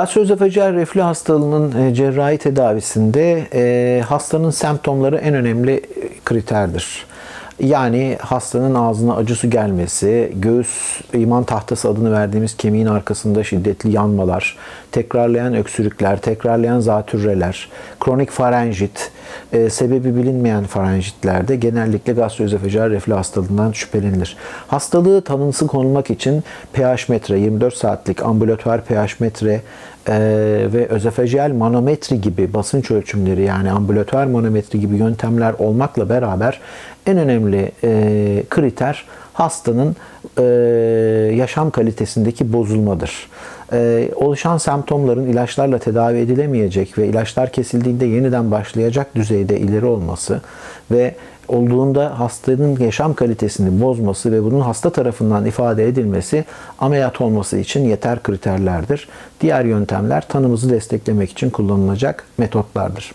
Gastroözofajal reflü hastalığının e, cerrahi tedavisinde e, hastanın semptomları en önemli e, kriterdir. Yani hastanın ağzına acı su gelmesi, göğüs iman tahtası adını verdiğimiz kemiğin arkasında şiddetli yanmalar, tekrarlayan öksürükler, tekrarlayan zatürreler, kronik farenjit, e, sebebi bilinmeyen farenjitlerde genellikle gastroözofajal reflü hastalığından şüphelenilir. Hastalığı tanısı konulmak için pH metre, 24 saatlik ambulatuar pH metre e, ve özofajal manometri gibi basınç ölçümleri yani ambulatuar manometri gibi yöntemler olmakla beraber en önemli e, kriter hastanın e, yaşam kalitesindeki bozulmadır. E, oluşan semptomların ilaçlarla tedavi edilemeyecek ve ilaçlar kesildiğinde yeniden başlayacak düzeyde ileri olması ve olduğunda hastanın yaşam kalitesini bozması ve bunun hasta tarafından ifade edilmesi ameliyat olması için yeter kriterlerdir. Diğer yöntemler tanımızı desteklemek için kullanılacak metotlardır.